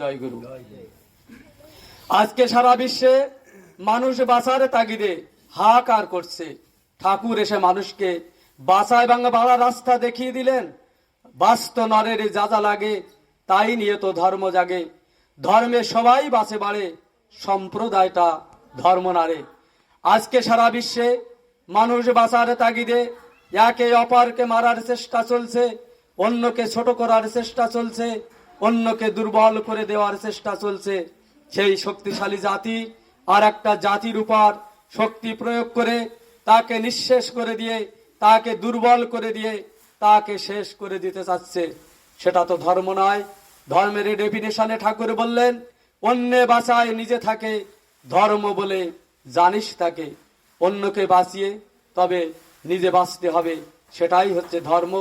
জয় গুরু। আজকে সারা বিশ্বে মানুষ বাঁচার তাগিদে হাহাকার করছে। ঠাকুর এসে মানুষকে বাঁচায় বাংলা বাড়া রাস্তা দেখিয়ে দিলেন। বাস্ত নরের যা যা লাগে তাই নিয়ে তো ধর্ম জাগে। ধর্মে সবাই বাঁচে বাড়ে, সম্প্রদায়টা ধর্ম নারে আজকে সারা বিশ্বে মানুষ বাঁচার তাগিদে একে অপরকে মারার চেষ্টা চলছে, অন্যকে ছোট করার চেষ্টা চলছে। অন্যকে দুর্বল করে দেওয়ার চেষ্টা চলছে। সেই শক্তিশালী জাতি আর একটা জাতির উপর শক্তি প্রয়োগ করে তাকে নিঃশেষ করে দিয়ে, তাকে দুর্বল করে দিয়ে তাকে শেষ করে দিতে চাচ্ছে। সেটা তো ধর্ম নয়। ধর্মের ডেফিনেশনে ঠাকুর বললেন, অন্যে বাঁচায় নিজে থাকে, ধর্ম বলে জানিস তাকে। অন্যকে বাঁচিয়ে তবে নিজে বাঁচতে হবে। সেটাই হচ্ছে ধর্ম।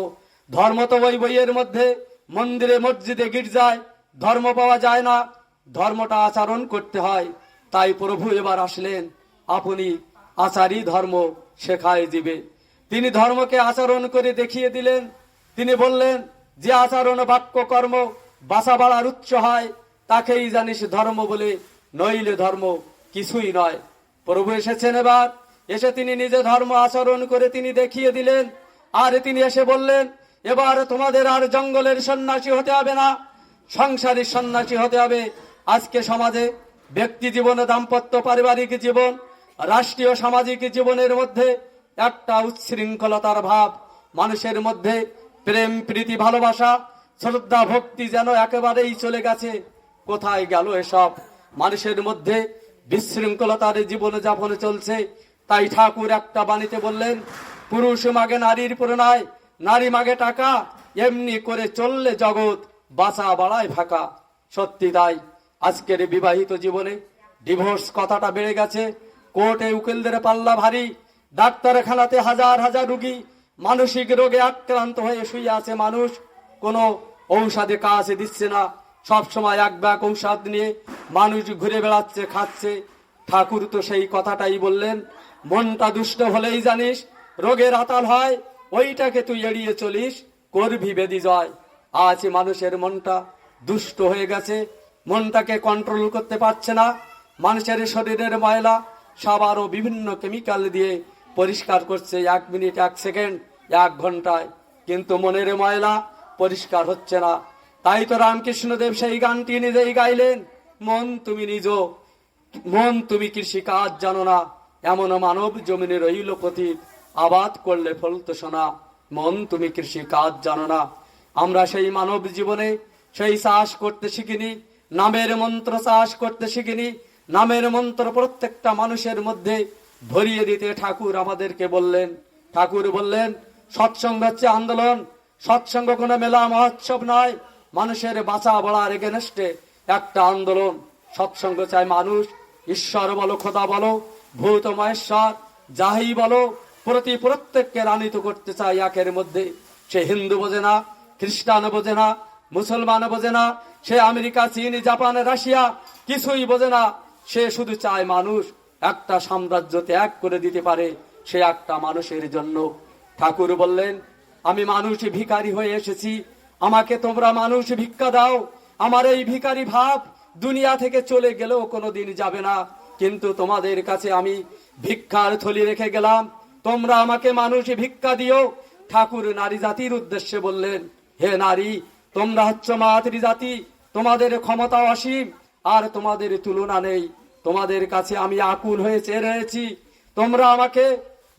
ধর্ম তো ওই বইয়ের মধ্যে মন্দিরে মসজিদে গির্জায় ধর্ম পাওয়া যায় না, ধর্মটা আচরণ করতে হয়। তাই প্রভু এবার আসলেন, আপনি আচারই ধর্ম শেখায় দিবে। তিনি ধর্মকে আচরণ করে দেখিয়ে দিলেন। তিনি বললেন, যে আচরণ বাক্য কর্ম বাসা বাড়ার উচ্চ হয়, তাকেই জানিস ধর্ম বলে, নইলে ধর্ম কিছুই নয়। প্রভু এসেছেন এবার। এসে তিনি নিজে ধর্ম আচরণ করে তিনি দেখিয়ে দিলেন। আর তিনি এসে বললেন এবার তোমাদের আর জঙ্গলের সন্ন্যাসী হতে হবে না। সংসারী সন্ন্যাসী হতে হবে। আজকে সমাজে ব্যক্তি জীবন, দাম্পত্য, পারিবারিক জীবন, রাষ্ট্রীয়, সামাজিক জীবনের মধ্যে একটা উচ্ছৃঙ্খলতার ভাব। মানুষের মধ্যে প্রেম, প্রীতি, ভালোবাসা, শ্রদ্ধা, ভক্তি যেন একেবারেই চলে গেছে। কোথায় গেল এসব? মানুষের মধ্যে বিশৃঙ্খলতার জীবন যাপন চলছে। তাই ঠাকুর একটা বাণীতে বললেন, পুরুষ মাগে নারীর প্রণয় নারী মাগে টাকা, এমনি করে চললে জগৎ বাসা বাড়ায় ফাঁকা। সত্যি তাই, আজকের বিবাহিত জীবনে ডিভোর্স কথাটা বেড়ে গেছে। কোর্টে উকিলদের পাল্লা ভারী, ডাক্তারখানাতে হাজার হাজার রুগী, মানসিক রোগে আক্রান্ত হয়ে শুয়ে আছে মানুষ। কোনো ঔষধে কাজে দিচ্ছে না। সব সময় এক ব্যাগ ঔষধ নিয়ে মানুষ ঘুরে বেড়াচ্ছে, খাচ্ছে। ঠাকুর তো সেই কথাটাই বললেন, মনটা দুষ্ট হলেই জানিস, রোগের আতাল হয়। ওইটাকে তুই এড়িয়ে চলিস, করবি বেদি জয়। আজ মানুষের মনটা দুষ্ট হয়ে গেছে, মনটাকে কন্ট্রোল করতে পারছে না। মানুষের শরীরের ময়লা সব বিভিন্ন কেমিক্যাল দিয়ে পরিষ্কার করছে এক মিনিট এক সেকেন্ড এক ঘন্টায়। কিন্তু মনের ময়লা পরিষ্কার হচ্ছে না। তাই তো রামকৃষ্ণদেব সেই গানটি নিজেই গাইলেন, মন তুমি নিজ, মন তুমি কৃষি কাজ জানো না, এমন মানব জমিনে রইল পথিত আবাদ করলে ফলত সোনা মন তুমি কৃষি কাজ জানো না। আমরা সেই মানব জীবনে সেই চাষ করতে শিখিনি, নামের মন্ত্র চাষ করতে শিখিনি, নামের মন্ত্র প্রত্যেকটা মানুষের মধ্যে ভরিয়ে দিতে ঠাকুর আমাদেরকে বললেন। ঠাকুর বললেন, সৎসঙ্গ হচ্ছে আন্দোলন, সৎসঙ্গ কোনো মেলা মহোৎসব নয়, মানুষের বাঁচা বলার এগেনস্টে একটা আন্দোলন। সৎসঙ্গ চায় মানুষ, ঈশ্বর বলো, খোদা বলো, ভূত মহেশ্বর যাই বলো প্রতি প্রত্যেককে রানিত করতে চায় একের মধ্যে। সে হিন্দু বোঝে না, খ্রিস্টান বোঝে না, মুসলমান বোঝে না, সে আমেরিকা, চীন, জাপান, রাশিয়া কিছুই বোঝে না। সে শুধু চায় মানুষ একটা সাম্রাজ্য ত্যাগ করে দিতে পারে, সে একটা মানুষের জন্য। ঠাকুর বললেন, আমি মানুষ ভিখারি হয়ে এসেছি। আমাকে তোমরা মানুষ ভিক্ষা দাও। আমার এই ভিখারি ভাব দুনিয়া থেকে চলে গেলেও কোনোদিন যাবে না। কিন্তু তোমাদের কাছে আমি ভিক্ষার থলি রেখে গেলাম। তোমরা আমাকে মানুষ ভিক্ষা দিও। ঠাকুর নারী জাতির উদ্দেশ্যে বললেন, হে নারী, তোমরা হচ্ছ মাতৃ জাতি, তোমাদের ক্ষমতা অসীম, আর তোমাদের তুলনা নেই। তোমাদের কাছে আমি আকুল হয়ে চেয়ে রয়েছি। তোমরা আমাকে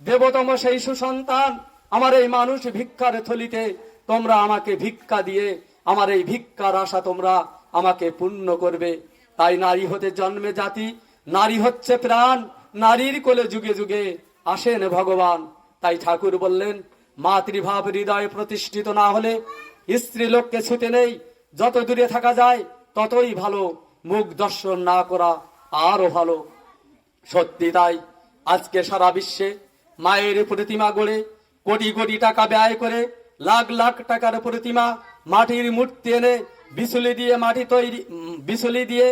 দেবতম সেই সুসন্তান, আমার এই মানুষ ভিক্ষার থলিতে, তোমরা আমাকে ভিক্ষা দিয়ে, আমার এই ভিক্ষার আশা তোমরা আমাকে পূর্ণ করবে। তাই নারী হতে জন্মে জাতি, নারী হচ্ছে প্রাণ, নারীর কোলে যুগে যুগে আসেন ভগবান। তাই ঠাকুর বললেন, মাতৃভাব হৃদয়ে প্রতিষ্ঠিত না হলে স্ত্রী লোককে ছুটে নেই, যত দূরে থাকা যায় ততই ভালো, মুখ দর্শন না করা আরও ভালো। সত্যি তাই, আজকে সারা বিশ্বে মায়ের প্রতিমা গড়ে কোটি কোটি টাকা ব্যয় করে লাখ লাখ টাকার প্রতিমা মাটির মূর্তি এনে বিচুলি দিয়ে মাটি তৈরি বিচুলি দিয়ে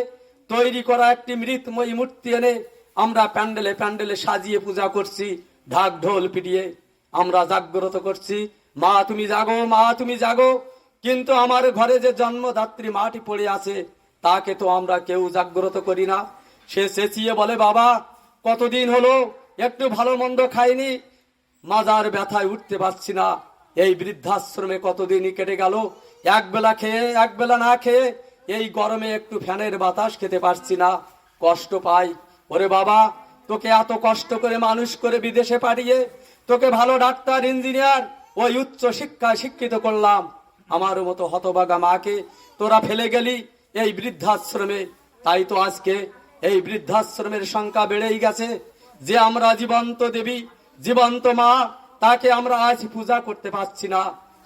তৈরি করা একটি মৃতময়ী মূর্তি এনে আমরা প্যান্ডেলে প্যান্ডেলে সাজিয়ে পূজা করছি, ঢাক ঢোল পিটিয়ে। আমরা জাগ্রত করছি, মা, তুমি জাগো, মা, তুমি জাগো। কিন্তু আমার ঘরে যে জন্মদাত্রী মাটি পড়ে আছে, তাকে তো আমরা কেউ জাগ্রত করি না। সে চেঁচিয়ে বলে, বাবা, কতদিন হলো? একটু ভালো মন্দ খাইনি? মাজার ব্যথায় উঠতে পারছি না। এই বৃদ্ধাশ্রমে কতদিনই কেটে গেল? এক বেলা খেয়ে, এক বেলা না খেয়ে এই গরমে একটু ফ্যানের বাতাস খেতে পারছি না। কষ্ট পাই ওরে বাবা, তোকে এত কষ্ট করে মানুষ করে বিদেশে পাঠিয়ে তোকে ভালো ডাক্তার, ইঞ্জিনিয়ার, ওই উচ্চ শিক্ষায় শিক্ষিত করলাম। আমার মতো হতবাগা মাকে তোরা ফেলে গেলি এই বৃদ্ধাশ্রমে। তাই তো আজকে এই বৃদ্ধাশ্রমের সংখ্যা বেড়েই গেছে। যে আমরা জীবন্ত দেবী, জীবন্ত মা, তাকে আমরা আজ পূজা করতে পারছি না।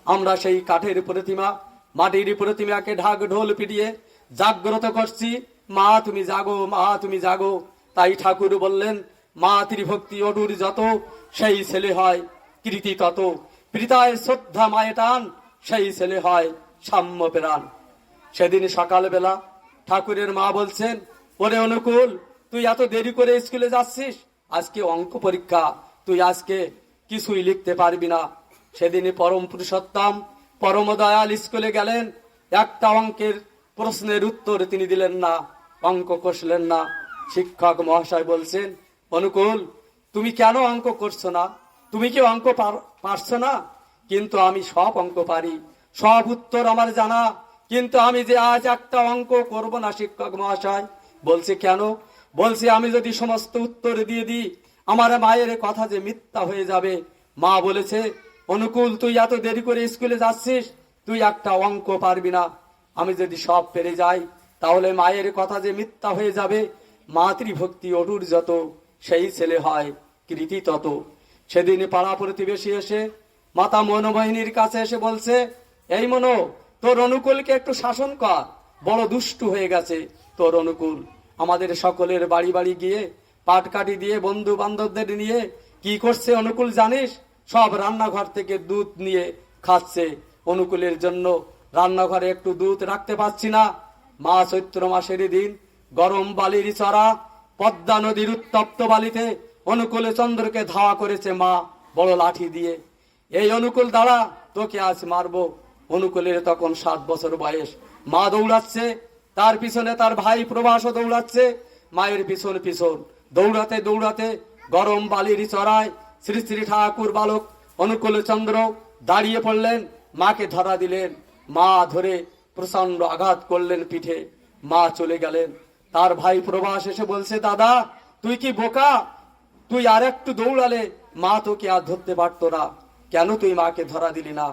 আমরা সেই কাঠের প্রতিমা, মাটির প্রতিমাকে ঢাক ঢোল পিটিয়ে জাগ্রত করছি। মা, তুমি জাগো, মা, তুমি জাগো। তাই ঠাকুর বললেন, মা ত্রিভক্তি অডুর যত, সেই ছেলে হয় কৃতি তত। পিতায় শ্রদ্ধা মায়ে টান, সেই ছেলে হয় সাম্য প্রাণ। সেদিন সকালবেলা ঠাকুরের মা বলছেন, ওরে অনুকূল, তুই এত দেরি করে স্কুলে যাচ্ছিস? আজকে অঙ্ক পরীক্ষা, তুই আজকে কিছুই লিখতে পারবি না। সেদিনই পরম পুরুষোত্তম, পরম দয়াল স্কুলে গেলেন। একটা অঙ্কের প্রশ্নের উত্তর তিনি দিলেন না, অঙ্ক কষলেন না। শিক্ষক মহাশয় বলছেন, অনুকূল, তুমি কেন অঙ্ক করছ না? তুমি কি অঙ্ক পার- পারছ না? কিন্তু আমি সব অঙ্ক পারি। সব উত্তর আমার জানা। কিন্তু আমি যে আজ একটা অঙ্ক করব না শিক্ষক মহাশয়? বলছে, কেন? বলছে, আমি যদি সমস্ত উত্তর দিয়ে দিই, আমার মায়ের কথা যে মিথ্যা হয়ে যাবে। মা বলেছে, অনুকূল, তুই এত দেরি করে স্কুলে যাচ্ছিস, তুই একটা অঙ্ক পারবি না। আমি যদি সব পেরে যাই, তাহলে মায়ের কথা যে মিথ্যা হয়ে যাবে মাতৃভক্তি অটুর যত, সেই ছেলে হয় কৃতি তত। সেদিন পাড়া প্রতিবেশী এসে মাতা মনোবাহিনীর কাছে এসে বলছে, এই মনো, তোর অনুকূলকে একটু শাসন কর। বড় দুষ্টু হয়ে গেছে তোর অনুকূল। আমাদের সকলের বাড়ি বাড়ি গিয়ে পাটকাঠি দিয়ে বন্ধু বান্ধবদের নিয়ে কি করছে অনুকূল জানিস? সব রান্নাঘর থেকে দুধ নিয়ে খাচ্ছে। অনুকূলের জন্য রান্নাঘরে একটু দুধ রাখতে পারছি না। মা চৈত্র মাসের দিন গরম বালির চড়া পদ্মা নদীর উত্তপ্ত বালিতে অনুকূলে চন্দ্রকে ধাওয়া করেছে মা বড় লাঠি দিয়ে। এই অনুকূল দ্বারা তোকে আজ মারবো। অনুকূলের তখন সাত বছর বয়স। মা দৌড়াচ্ছে, তার পিছনে তার ভাই প্রবাসও দৌড়াচ্ছে। মায়ের পিছন পিছন, দৌড়াতে দৌড়াতে গরম বালির চড়ায় শ্রী শ্রী ঠাকুর বালক অনুকূল চন্দ্র দাঁড়িয়ে পড়লেন, মাকে ধরা দিলেন। মা ধরে প্রচণ্ড আঘাত করলেন পিঠে। মা চলে গেলেন। তার ভাই প্রবাস এসে বলছে, দাদা, তুই কি বোকা? তুই আর একটু দৌড়ালে মা তোকে আর ধরতে পারতো না। কেন তুই মাকে ধরা দিলি না?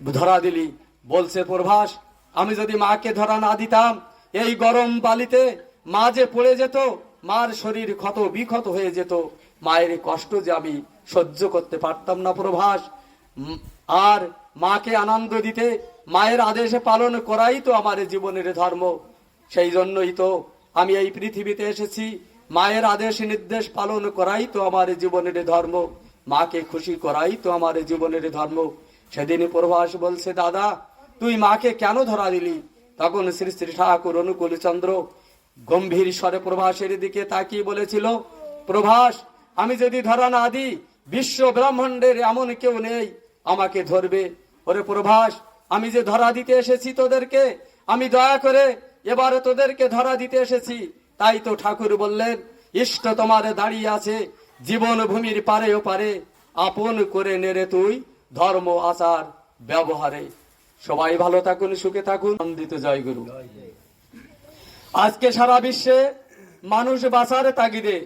ধরা দিলি? বলছে প্রভাস। আমি যদি মাকে ধরা না দিতাম, এই গরম বালিতে মা যে পড়ে যেত, মার শরীর ক্ষত বিক্ষত হয়ে যেত। মায়ের কষ্ট যে আমি সহ্য করতে পারতাম না প্রভাস। আর মাকে আনন্দ দিতে, মায়ের আদেশে পালন করাই তো আমার জীবনের ধর্ম। সেই জন্যই তো আমি এই পৃথিবীতে এসেছি, মায়ের আদেশ নির্দেশ পালন করাই তো আমার জীবনের ধর্ম। মাকে খুশি করাই তো আমার জীবনের ধর্ম। সেদিন প্রভাস বলছে, দাদা, তুই মাকে কেন ধরা দিলি? তখন শ্রী শ্রী ঠাকুর অনুকূল চন্দ্র গম্ভীর স্বরে প্রভাসের দিকে তাকিয়ে বলেছিল, প্রভাস, আমি যদি ধরা না দিই, বিশ্ব ব্রহ্মাণ্ডের এমন কেউ নেই আমাকে ধরবে। ওরে প্রভাস, আমি যে ধরা দিতে এসেছি তোদেরকে, আমি দয়া করে এবারে তোদেরকে ধরা দিতে এসেছি। তাই তো ঠাকুর বললেন, ইষ্ট তোমার দাঁড়িয়ে আছে, জীবন ভূমির পারে ও পারে। আপন করে নেড়ে তুই ধর্ম, আচার, ব্যবহারে। সবাই ভালো থাকুন, সুখে থাকুন। আনন্দিত জয় গুরু। আজকে সারা বিশ্বে মানুষ বাঁচার তাগিদে